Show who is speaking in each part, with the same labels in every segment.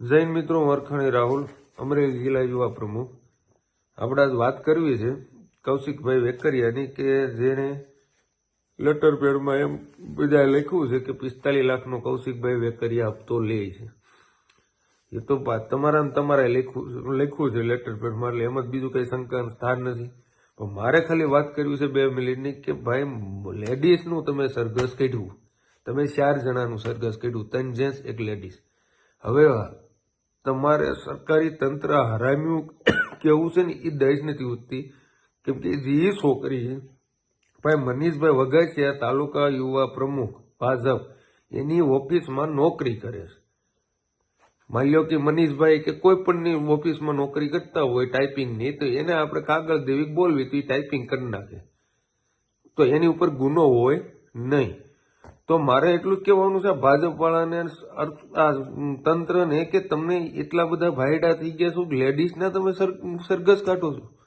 Speaker 1: જૈન મિત્રો, વરખાણી રાહુલ, અમરેલી જિલ્લા યુવા પ્રમુખ. આપણે આજ વાત કરવી છે કૌશિકભાઈ વેકરિયાની કે જેણે લેટર પેડમાં એમ બધાએ લખ્યું છે કે પિસ્તાલીસ લાખનો કૌશિકભાઈ વેકરિયા હપ્તો લે છે. એ તો તમારા ને તમારે લખ્યું લખ્યું છે લેટર પેડમાં એટલે એમ જ બીજું કંઈ શંકાનું સ્થાન નથી. પણ મારે ખાલી વાત કરવી છે બે મિનિટની કે ભાઈ લેડીઝનું તમે સરઘસ કાઢ્યું. તમે ચાર જણાનું સરઘસ કાઢ્યું. ત્રણ જેન્ટ્સ એક લેડીઝ હવે તમારે સરકારી તંત્ર હરામ્યું કેવું છે ને એ દહેજ નથી ઉઠતી. કેમ કે જે છોકરી ભાઈ મનીષભાઈ વઘાસિયા તાલુકા યુવા પ્રમુખ, ભાજપ, એની ઓફિસમાં નોકરી કરે છે. માની લો કે મનીષભાઈ કે કોઈ પણની ઓફિસમાં નોકરી કરતા હોય, ટાઈપિંગની, તો એને આપણે કાગળ દેવી બોલવી તો એ ટાઈપિંગ કરી નાખે. તો એની ઉપર ગુનો હોય નહીં. તો મારે એટલું જ કહેવાનું છે ભાજપ વાળાને આ તંત્રને કે તમને એટલા બધા ભાઈડા થઈ ગયા છો લેડીઝના તમે સર- સરઘસ કાઢો છો.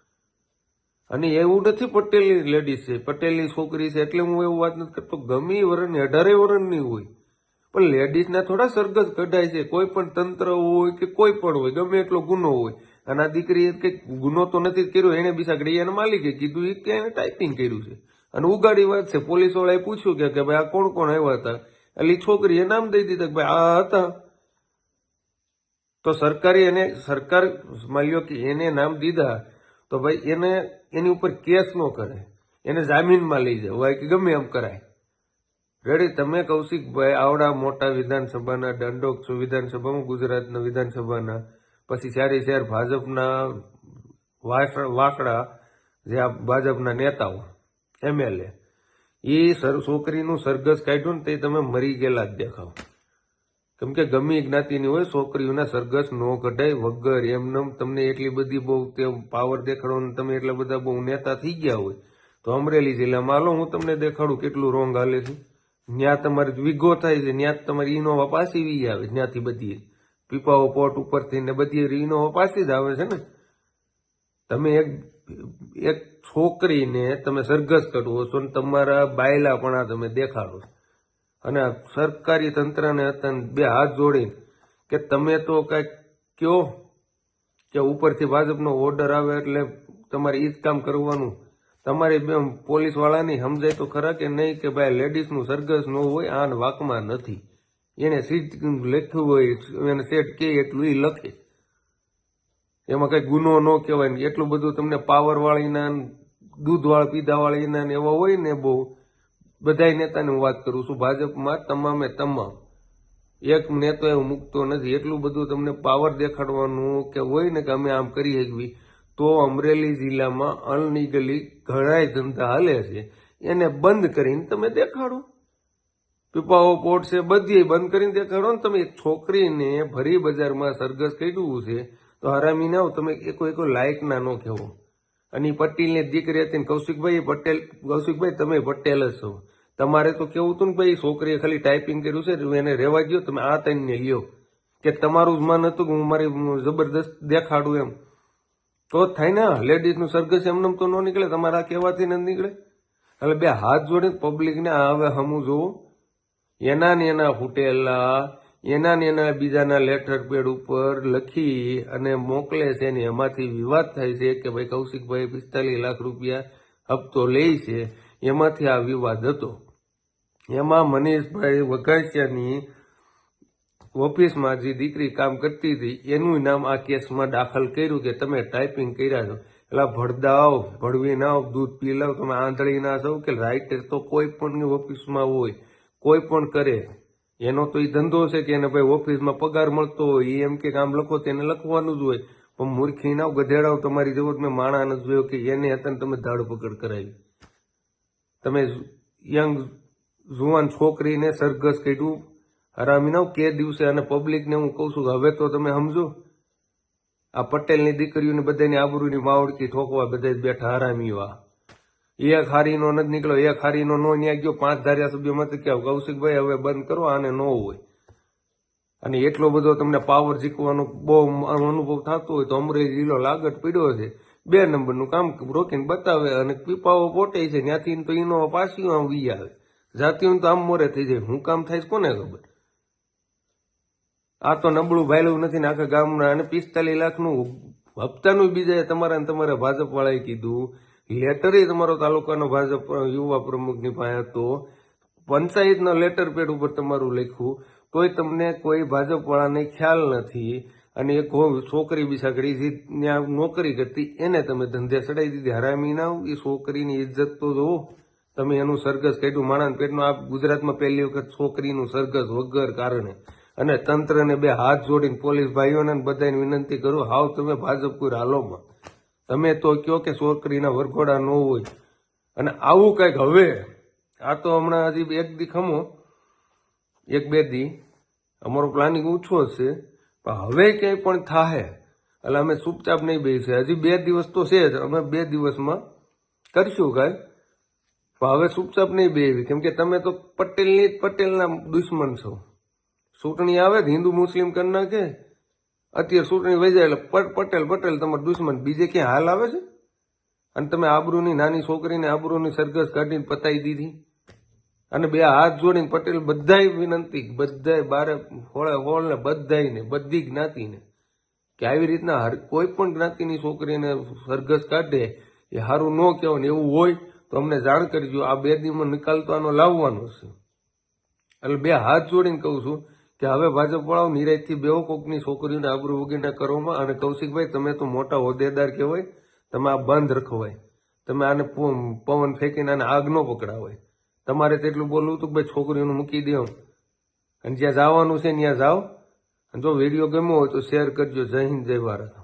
Speaker 1: અને એવું નથી પટેલની લેડીઝ છે, પટેલની છોકરી છે, એટલે હું એવું વાત નથી કરતો, ગમે વરણની, અઢારે વરણની હોય. પણ લેડીઝના થોડા સરઘસ કઢાય છે, કોઈ પણ તંત્ર હોય કે કોઈ પણ હોય, ગમે એટલો ગુનો હોય. અને આ દીકરીએ કંઈક ગુનો તો નથી કર્યો, એને બિસાકડી એને માલિકે કીધું, એ કે એને ટાઈપિંગ કર્યું છે. અને ઉગાડી વાત છે પોલીસ વાળાએ પૂછ્યું કે ભાઈ આ કોણ કોણ આવ્યા હતા? એટલે છોકરીએ નામ દઈ દીધા કે ભાઈ આ હતા. તો સરકારે એને, સરકાર લો કે એને નામ દીધા, તો ભાઈ એને, એની ઉપર કેસ ન કરે. એને જામીનમાં લઈ જવાય કે ગમે એમ કરાય. રેડી તમે કૌશિકભાઈ આવડા મોટા વિધાનસભાના, દંડોક છો વિધાનસભામાં, ગુજરાતના વિધાનસભાના, પછી ચારે ચાર ભાજપના વાસ- વાસડા જે આ ભાજપના નેતાઓ. એમએલએ એ. સર, છોકરીનું સરઘસ કાઢ્યું ને તે તમે મરી ગયેલા જ દેખાવ. કેમ કે ગમે જ્ઞાતિની હોય, છોકરીઓના સરઘસ નો કઢાય, વગર એમનેમ તમને એટલી બધી બહુ તે પાવર દેખાડો ને તમે એટલા બધા બહુ નેતા થઈ ગયા હોય, તો અમરેલી જિલ્લામાં હાલો, હું તમને દેખાડું કેટલું રોંગ હાલે છે. ત્યાં તમારે વિગો થાય છે ત્યાં તમારી ઇનોવા પાછી વી આવે ત્યાંથી બધી. પીપાઓ પોટ ઉપરથી ને બધી ઇનોવા પાછી જ આવે છે ને. તમે એક એક છોકરીને તમે સરઘસ કરવો છો ને તમારા બાયલાપણા તમે દેખાડો છો. અને સરકારી તંત્રને બે હાથ જોડીને કે તમે તો કાંઈક કયો કે ઉપરથી ભાજપનો ઓર્ડર આવે એટલે તમારે ઈ જ કામ કરવાનું. તમારી બે પોલીસ વાળાની સમજાય તો ખરા કે નહીં કે ભાઈ લેડીઝનું સરઘસ ન હોય, આન વાકમાં નથી. એને સીટ લખ્યું હોય, એને સેટ કે એટલું લખે. એમાં કઈ ગુનો ન કહેવાય ને એટલું બધું તમને પાવર વાળીના ને દૂધ વાળા, પીધા વાળીના ને એવા હોય ને બહુ, બધાય નેતાની હું વાત કરું છું. ભાજપમાં તમામે તમામ. એક નેતો એવું મૂકતો નથી. એટલું બધું તમને પાવર દેખાડવાનું કે હોય ને કે અમે આમ કરી શકવી તો અમરેલી જિલ્લામાં અનલીગલી ઘણાય ધંધા હાલે છે. એને બંધ કરીને તમે દેખાડો. પીપાઓ પોટ છે બધી બંધ કરીને દેખાડો ને તમે. છોકરીને ભરી બજારમાં સરઘસ કર્યું છે. તો હરામી ના તમે એકો એકો લાયક ના ન કહેવો અને પટેલની દીકરી હતી કૌશિકભાઈ પટેલ, કૌશિકભાઈ, તમે પટેલ જ છો. તમારે તો કેવું હતું ને ભાઈ, છોકરીએ ખાલી ટાઈપિંગ કર્યું છે એને રહેવા ગયો તમે આ તઈને લ્યો. કે તમારું જ મન હતું કે હું મારી જબરદસ્ત દેખાડું એમ. તો જ થાય ને, લેડીઝનું સરઘસ એમને તો ન નીકળે, તમારા કહેવાથી ન નીકળે. એટલે બે હાથ જોડીને પબ્લિકને હવે હમું જોવું. એના ને એના ફૂટેલા એના ને એના બીજાના લેટર પેડ ઉપર લખી અને મોકલે છે ને એમાંથી વિવાદ થાય છે કે ભાઈ કૌશિકભાઈ પિસ્તાલીસ લાખ રૂપિયા હપ્તો લે છે. એમાંથી આ વિવાદ હતો. એમાં મનીષભાઈ વઘાસિયાની ઓફિસમાં જે દીકરી કામ કરતી હતી એનું નામ આ કેસમાં દાખલ કર્યું કે તમે ટાઈપિંગ કર્યા છો. એટલે ભડદાવ ભડવી ના આવો, દૂધ પી લાવ તમે આંધળી ના છો કે રાઇટર તો કોઈ પણ ઓફિસમાં હોય કોઈ પણ કરે. એનો તો એ ધંધો છે કે એને ભાઈ ઓફિસમાં પગાર મળતો હોય એ એમ કે આમ લખો તેને લખવાનું જ હોય. પણ મૂર્ખી ના ગધેડાઓ, તમારી જરૂર મેં માણા નથી જોયો કે એને હતા તમે ધાડપકડ કરાવી. તમે યંગ જુવાન છોકરીને સરઘસ કર્યું હરામી ના કે દિવસે અને પબ્લિકને હું કહું છું હવે તો તમે સમજો. આ પટેલની દીકરીઓની બધાની આબરૂની માવડકી ઠોકવા બધા બેઠા હરામીવા એક હારીનો નથી નીકળ્યો, એક હારીનો નો ન્યા ગયો, પાંચ ધાર્યા સભ્યોમાંથી કે કૌશિકભાઈ હવે બંધ કરો, આને ન હોય. અને એટલો બધો તમને પાવર જીકવાનો બહુ અનુભવ થતો હોય તો અમરેલી જિલ્લો લાગત પીડ્યો છે. બે નંબરનું કામ રોકીને બતાવે અને પીપાઓ પોટે છે, ત્યાંથી તો ઈનો પાછી આમ વી આવે. જાતિઓ તો આમ મોરે થઈ જાય. હું કામ થાય કોને ખબર? આ તો નબળું ભાયલું નથી ને આખા ગામના. અને પિસ્તાલીસ લાખનું હપ્તાનું બીજા તમારા તમારા ભાજપ વાળાએ કીધું લેટરે તમારો તાલુકાનો ભાજપ યુવા પ્રમુખની પાસે હતો. પંચાયતના લેટર પેડ ઉપર તમારું લખ્યું. તોય તમને કોઈ ભાજપવાળાને ખ્યાલ નથી. અને એક છોકરી બિસાકડી જે ત્યાં નોકરી કરતી, એને તમે ધંધે ચડાવી દીધી. હરામી ના એ છોકરીની ઇજ્જત તો જોવો. તમે એનું સરઘસ કાઢ્યું. માણસ પેટનું આ ગુજરાતમાં પહેલી વખત છોકરીનું સરઘસ વગર કારણે. અને તંત્રને બે હાથ જોડીને પોલીસ ભાઈઓને બધાને વિનંતી કરું, હાવ તમે ભાજપ કોઈ હાલોમાં તમે તો કહો કે છોકરીના વરઘોડા ન હોય. અને આવું કંઈક હવે? આ તો હમણાં હજી એક દી ખમો. એક બે દી. અમારો પ્લાનિંગ ઓછો હશે. પણ હવે ક્યાંય પણ થાય એટલે અમે ચૂપચાપ નહીં બેસે હજી બે દિવસ તો છે જ. અમે બે દિવસમાં કરીશું કાંઈ. પણ હવે ચૂપચાપ નહીં બેવી કેમ કે તમે તો પટેલની જ પટેલના દુશ્મન છો. ચૂંટણી આવે હિન્દુ મુસ્લિમ કરી નાખે. અત્યારે ચૂંટણી વહી એટલે પટેલ પટેલ તમારો દુશ્મન. બીજે ક્યાં હાલ આવે છે? અને તમે આબરૂની નાની છોકરીને આબરૂની સરઘસ કાઢીને પતાવી દીધી. અને બે હાથ જોડીને પટેલ બધાય વિનંતી બધાય બારે હોળે હોળ ને બધાયને, બધી જ્ઞાતિને કે આવી રીતના હર કોઈ પણ જ્ઞાતિની છોકરીને સરઘસ કાઢે એ સારું ન કહેવાય ને એવું હોય તો અમને જાણ કરજો. આ બે દીમાં નિકાલતો આનો લાવવાનો છે. એટલે બે હાથ જોડીને કહું છું કે હવે ભાજપ વાળાઓ નિરાયતથી બેવો કોકની છોકરીઓને આબરૂ વગેરે કરવામાં અને કૌશિકભાઈ, તમે તો મોટા હોદ્દેદાર કહેવાય, તમે આ બંધ રખવાય. તમે આને પવન ફેંકીને આને આગ ન પકડાવાય. તમારે તેટલું બોલવું હતું કે ભાઈ છોકરીઓને મૂકી દો અને જ્યાં જવાનું છે ત્યાં જાઓ. અને જો વીડિયો ગમ્યો હોય તો શેર કરજો. જય હિન્દ, જય ભારત.